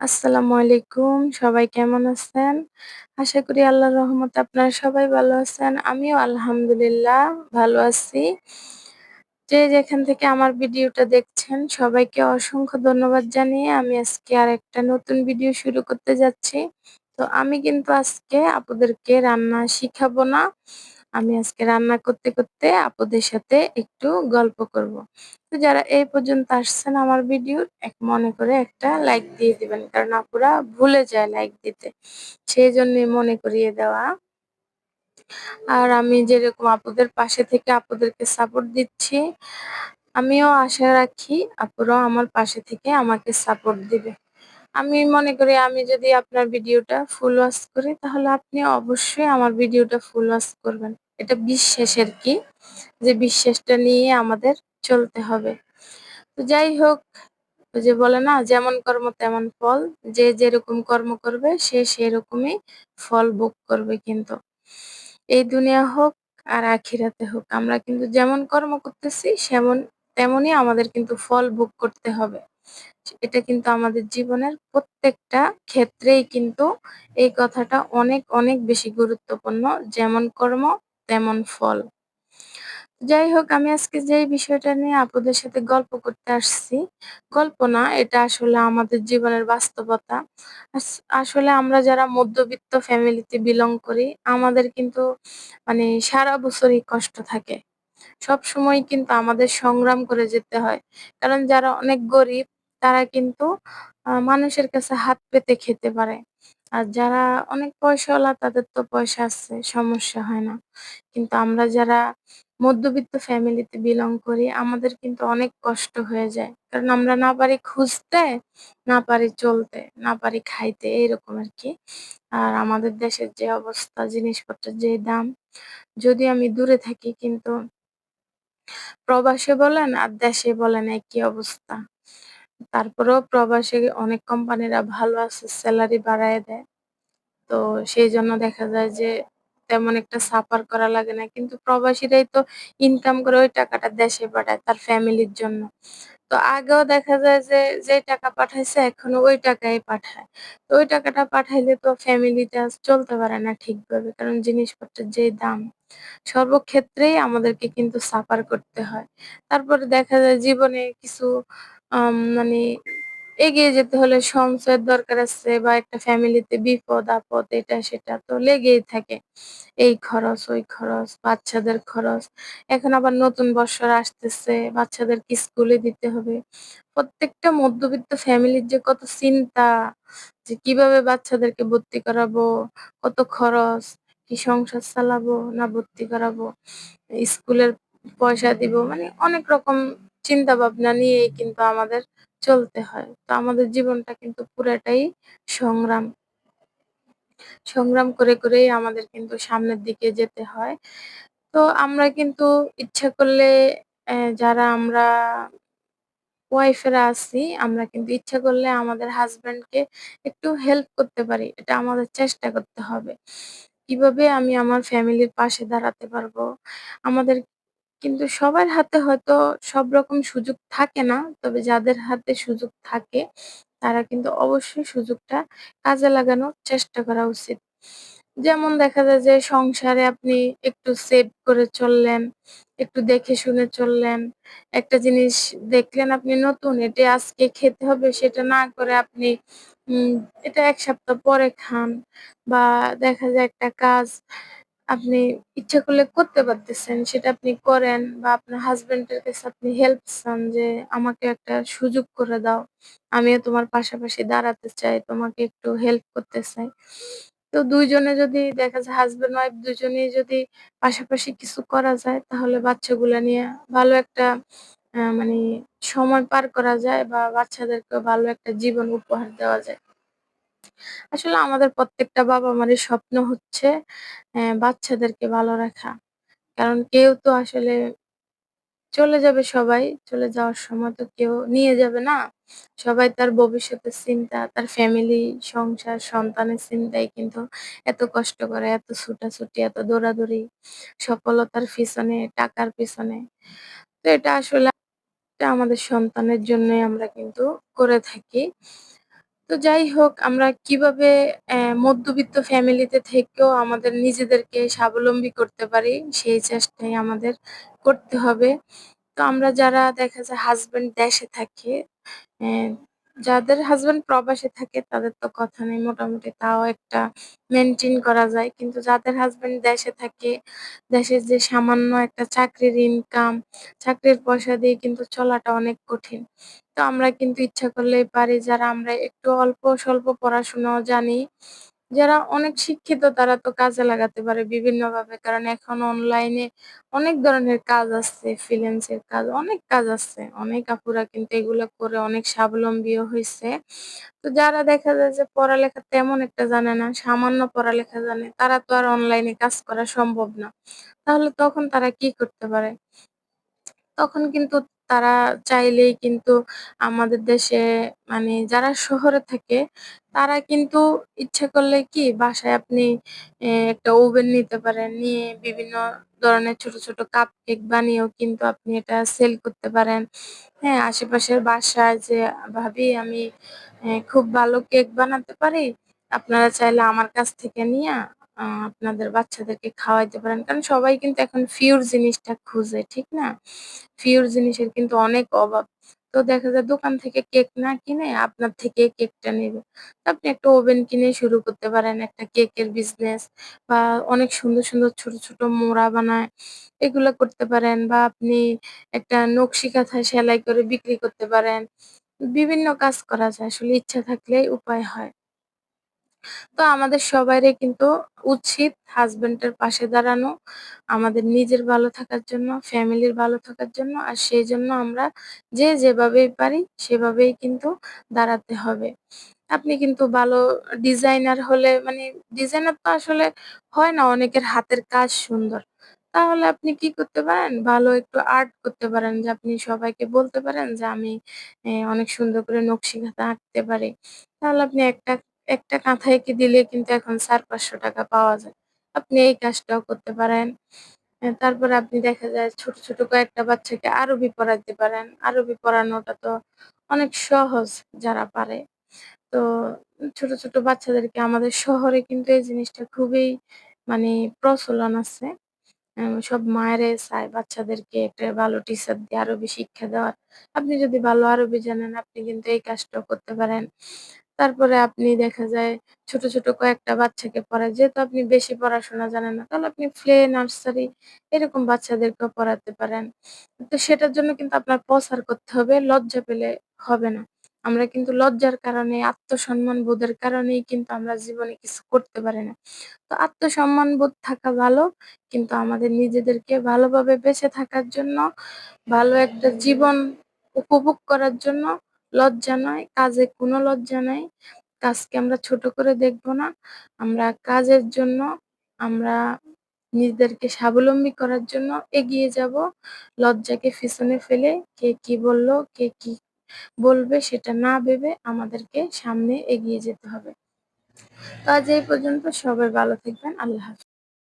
আসসালামু আলাইকুম। সবাই কেমন আছেন? আশা করি আল্লাহর রহমতে আপনারা সবাই ভালো আছেন। আমিও আলহামদুলিল্লাহ ভালো আছি। যে যেখান থেকে আমার ভিডিওটা দেখছেন, সবাইকে অসংখ্য ধন্যবাদ জানিয়ে আমি আজকে আর একটা নতুন ভিডিও শুরু করতে যাচ্ছি। তো আমি কিন্তু আজকে আপুদেরকে রান্না শিখাবো না। আমি আজকে রান্না করতে, করতে আপুদের সাথে একটু গল্প করব। তো যারা এই পর্যন্ত আসছেন আমার ভিডিওর এক মনে করে একটা লাইক দিয়ে দিবেন। কারণ আপুরা ভুলে যায় লাইক দিতে। সেজন্যই মনে করিয়ে দেওয়া। আর আমি যেরকম আপুদের পাশে থেকে আপুদেরকে সাপোর্ট দিচ্ছি, আমিও আশা রাখি আপুরাও আমার পাশে থেকে আমাকে সাপোর্ট দিবে। আমি মনে করি আমি যদি আপনার ভিডিওটা ফুল ওয়াশ করি তাহলে আপনি অবশ্যই আমার ভিডিওটা ফুল ওয়াশ করবেন। এটা বিশ্বাসের কি? যে বিশ্বাসটা নিয়ে আমাদের চলতে হবে। তো যাই হোক যে বলে না, যেমন কর্ম তেমন ফল, যে যেরকম কর্ম করবে, সে সেরকমই ফল ভোগ করবে কিন্তু। এই দুনিয়া হোক আর আখিরাতে হোক, আমরা কিন্তু যেমন কর্ম করতেছি, সেমন তেমনই আমাদের কিন্তু ফল ভোগ করতে হবে। এটা কিন্তু আমাদের জীবনের প্রত্যেকটা ক্ষেত্রেই কিন্তু এই কথাটা অনেক অনেক বেশি গুরুত্বপূর্ণ। যেমন কর্ম তেমন ফল। যাই হোক আমি আজকে যে বিষয়টা নিয়ে আপুদের সাথে গল্প করতে আসছি, গল্প না, এটা আসলে আমাদের জীবনের বাস্তবতা। আসলে আমরা যারা মধ্যবিত্ত ফ্যামিলিতে বিলং করি, আমাদের কিন্তু মানে সারা বছরই কষ্ট থাকে। সব সময় কিন্তু আমাদের সংগ্রাম করে যেতে হয়। কারণ যারা অনেক গরিব, তারা কিন্তু মানুষের কাছে হাত পেতে খেতে পারে। আর যারা অনেক পয়সাওয়ালা, তাদের তো পয়সা আছে, সমস্যা হয় না। কিন্তু আমরা যারা মধ্যবিত্ত ফ্যামিলিতে বিলং করি, আমাদের কিন্তু অনেক কষ্ট হয়ে যায়। কারণ আমরা না পারি খুঁজতে, না পারি চলতে, না পারি খাইতে, এইরকম আর কি। আর আমাদের দেশের যে অবস্থা, জিনিসপত্রের যে দাম, যদি আমি দূরে থাকি, কিন্তু প্রবাসে বলেন আর দেশে বলেন, একই অবস্থা। তারপরেও প্রবাসী অনেক কোম্পানিরা ভালো আছে স্যালারি বাড়ায় দেয়। তো সেই জন্য দেখা যায় যে তেমন একটা সাফার করা লাগে না। কিন্তু প্রবাসীরাই তো ইনকাম করে ওই টাকাটা দেশে পাঠায় তার ফ্যামিলির জন্য। তো আগেও দেখা যায় যে যে টাকা পাঠাইছে এখনও ওই টাকাই পাঠায়। তো ওই টাকাটা পাঠাইলে তো ফ্যামিলিটা চলতে পারে না ঠিকভাবে, কারণ জিনিসপত্রের যে দাম, সর্বক্ষেত্রেই আমাদেরকে কিন্তু সাফার করতে হয়। তারপরে দেখা যায় জীবনে কিছু মানে এগিয়ে যেতে হলে সঞ্চয়ের দরকার আছে বা একটা ফ্যামিলিতে বিপদ, আপদ, এটা, সেটা তো লেগেই থাকে। এই খরচ, ওই খরচ, বাচ্চাদের খরচ। এখন আবার নতুন বছর আসতেছে বাচ্চাদেরকে স্কুলে দিতে হবে? প্রত্যেকটা মধ্যবিত্ত ফ্যামিলির যে কত চিন্তা, যে কীভাবে বাচ্চাদেরকে ভর্তি করাবো, কত খরচ, কি সংসার চালাবো না ভর্তি করাবো, স্কুলের পয়সা দিব মানে অনেক রকম চিন্তা ভাবনা নিয়েই কিন্তু আমাদের চলতে হয়। তো আমাদের জীবনটা কিন্তু পুরাটাই সংগ্রাম। সংগ্রাম করে করেই আমাদের কিন্তু সামনের দিকে যেতে হয়। তো আমরা কিন্তু ইচ্ছা করলে যারা আমরা ওয়াইফেরা আছি, আমরা কিন্তু ইচ্ছা করলে আমাদের হাজব্যান্ডকে একটু হেল্প করতে পারি। এটা আমাদের চেষ্টা করতে হবে। কীভাবে আমি আমার ফ্যামিলির পাশে দাঁড়াতে পারব? আমাদের কিন্তু সবার হাতে হয়তো সব রকম সুযোগ থাকে না। তবে যাদের হাতে সুযোগ থাকে, তারা কিন্তু অবশ্যই সুযোগটা কাজে লাগানোর চেষ্টা করা উচিত। যেমন দেখা যায় যে, সংসারে আপনি একটু সেভ করে চললেন, একটু দেখে শুনে চললেন, একটা জিনিস দেখলেন আপনি নতুন, এটা আজকে খেতে হবে, সেটা না করে আপনি এটা এক সপ্তাহ পরে খান, বা দেখা যায় একটা কাজ আপনি ইচ্ছা করলে করতে পারতেছেন, সেটা আপনি করেন বা আপনার হাজবেন্ডের কাছে আপনি হেল্প চান যে আমাকে একটা সুযোগ করে দাও, আমিও তোমার পাশাপাশি দাঁড়াতে চাই, তোমাকে একটু হেল্প করতে চাই। তো দুইজনে যদি দেখা যায় হাজবেন্ড ওয়াইফ দুজনেই যদি পাশাপাশি কিছু করা যায়, তাহলে বাচ্চাগুলা নিয়ে ভালো একটা মানে সময় পার করা যায় বা বাচ্চাদেরকে ভালো একটা জীবন উপহার দেওয়া যায়। আসলে আমাদের প্রত্যেকটা বাবা-মারই স্বপ্ন হচ্ছে বাচ্চাদেরকে ভালো রাখা। কারণ কেউ তো আসলে চলে যাবে সবাই। চলে যাওয়ার সময় তো কেউ নিয়ে যাবে না। সবাই তার ভবিষ্যতের চিন্তা, তার ফ্যামিলি, সংসার, সন্তানের চিন্তায় কিন্তু এত কষ্ট করে, এত ছুটাছুটি, এত দৌড়াদৌড়ি, সফলতার পিছনে, টাকার পিছনে। তো এটা আসলে আমাদের সন্তানের জন্যই আমরা কিন্তু করে থাকি। তো যাই হোক আমরা কীভাবে অ্যা মধ্যবিত্ত ফ্যামিলিতে থেকেও আমাদের নিজেদেরকে স্বাবলম্বী করতে পারি সেই চেষ্টাই আমাদের করতে হবে। তো আমরা যারা দেখা যায় হাসব্যান্ড দেশে থাকে, যাদের হাসব্যান্ড প্রবাসে থাকে তাদের তো কথা নেই মোটামুটি তাও একটা মেইনটেইন করা যায়। কিন্তু যাদের হাসব্যান্ড দেশে থাকে, দেশের যে সামান্য একটা চাকরির ইনকাম, চাকরির পয়সা দিয়ে কিন্তু চলাটা অনেক কঠিন। তো আমরা কিন্তু ইচ্ছা করলেই পারি যারা আমরা একটু অল্প স্বল্প পড়াশোনাও জানি, যারা অনেক শিক্ষিত তারা তো কাজে লাগাতে পারে বিভিন্নভাবে। কারণ এখন অনলাইনে অনেক ধরনের কাজ আছে, ফ্রিল্যান্সের কাজ, অনেক কাজ আছে। অনেক আপুরা কিন্তু এগুলো করে অনেক স্বাবলম্বীও হয়েছে তো যারা দেখা যায় যে পড়ালেখা তেমন একটা জানে না, সামান্য পড়ালেখা জানে, তারা তো আর অনলাইনে কাজ করা সম্ভব না। তাহলে তখন তারা কি করতে পারে? তখন কিন্তু তারা চাইলেই কিন্তু আমাদের দেশে মানে যারা শহরে থাকে তারা কিন্তু ইচ্ছে করলে কি বাসায় আপনি একটা ওভেন নিতে পারেন। নিয়ে বিভিন্ন ধরনের ছোট, ছোট কাপ কেক বানিয়েও কিন্তু আপনি এটা সেল করতে পারেন। হ্যাঁ? আশেপাশের বাসায় যে "ভাবি আমি খুব ভালো কেক বানাতে পারি। আপনারা চাইলে আমার কাছ থেকে নিয়া আপনাদের বাচ্চাদেরকে খাওয়াইতে পারেন।" কারণ সবাই কিন্তু এখন পিওর জিনিসটা খুঁজে, ঠিক না? পিওর জিনিসের কিন্তু অনেক অভাব। তো দেখা যায় দোকান থেকে কেক না কিনে আপনার থেকে কেকটা নিবে। আপনি একটা ওভেন কিনে শুরু করতে পারেন একটা কেকের বিজনেস বা অনেক সুন্দর, সুন্দর ছোট, ছোট মোড়া বানায় এগুলো করতে পারেন বা আপনি একটা নকশি কাঁথায় সেলাই করে বিক্রি করতে পারেন। বিভিন্ন কাজ করা যায় আসলে ইচ্ছা থাকলেই উপায় হয়। তো আমাদের সবারই কিন্তু উচিত হাসব্যান্ডের পাশে দাঁড়ানো। আমাদের নিজের ভালো থাকার জন্য, ফ্যামিলির ভালো থাকার জন্য। আর সেই জন্য আমরা যে যেভাবেই পারি সেভাবেই কিন্তু দাঁড়াতে হবে। আপনি কিন্তু ভালো ডিজাইনার হলে মানে ডিজাইনার তো আসলে হয় না অনেকের হাতের কাজ সুন্দর। তাহলে আপনি কি করতে পারেন? ভালো একটু আর্ট করতে পারেন যে আপনি সবাইকে বলতে পারেন যে আমি অনেক সুন্দর করে নকশি কাঁথা আঁকতে পারি। তাহলে আপনি একটা একটা কাঁথা এঁকে দিলে কিন্তু এখন ৳৪০০-৳৫০০ পাওয়া যায়। আপনি এই কাজটাও করতে পারেন। তারপরে আপনি দেখা যায় ছোট, ছোট কয়েকটা বাচ্চাকে আরবি পড়াইতে পারেন। আরবি পড়ানোটা তো অনেক সহজ যারা পারে। তো ছোট, ছোট বাচ্চাদেরকে আমাদের শহরে কিন্তু এই জিনিসটা খুবই মানে প্রচলন আছে। সব মায়েরাই চায় বাচ্চাদেরকে একটা ভালো টিচার দিয়ে আরবি শিক্ষা দেওয়ার। আপনি যদি ভালো আরবি জানেন আপনি কিন্তু এই কাজটাও করতে পারেন। তারপরে আপনি দেখা যায় ছোট, ছোট কয়েকটা বাচ্চাকে পড়ায় যেহেতু আপনি বেশি পড়াশোনা জানেন না, তাহলে আপনি প্লে, নার্সারি এরকম বাচ্চাদেরকেও পড়াতে পারেন। তো সেটার জন্য কিন্তু আপনার প্রচার করতে হবে, লজ্জা পেলে হবে না। আমরা কিন্তু লজ্জার কারণে আত্মসম্মান বোধের কারণেই কিন্তু আমরা জীবনে কিছু করতে পারি না। তো আত্মসম্মান বোধ থাকা ভালো। কিন্তু আমাদের নিজেদেরকে ভালোভাবে বেঁচে থাকার জন্য, ভালো একটা জীবন উপভোগ করার জন্য লজ্জা নয়, কাজে কোনো লজ্জা নাই। কাজকে আমরা ছোট করে দেখব না। আমরা কাজের জন্য আমরা নিজেদেরকে স্বাবলম্বী করার জন্য এগিয়ে যাব। লজ্জাকে পিছনে ফেলে কে কি বলল, কে কি বলবে সেটা না ভেবে আমাদেরকে সামনে এগিয়ে যেতে হবে। তো আজ এই পর্যন্ত সবাই ভালো থাকবেন। আল্লাহ হাফেজ।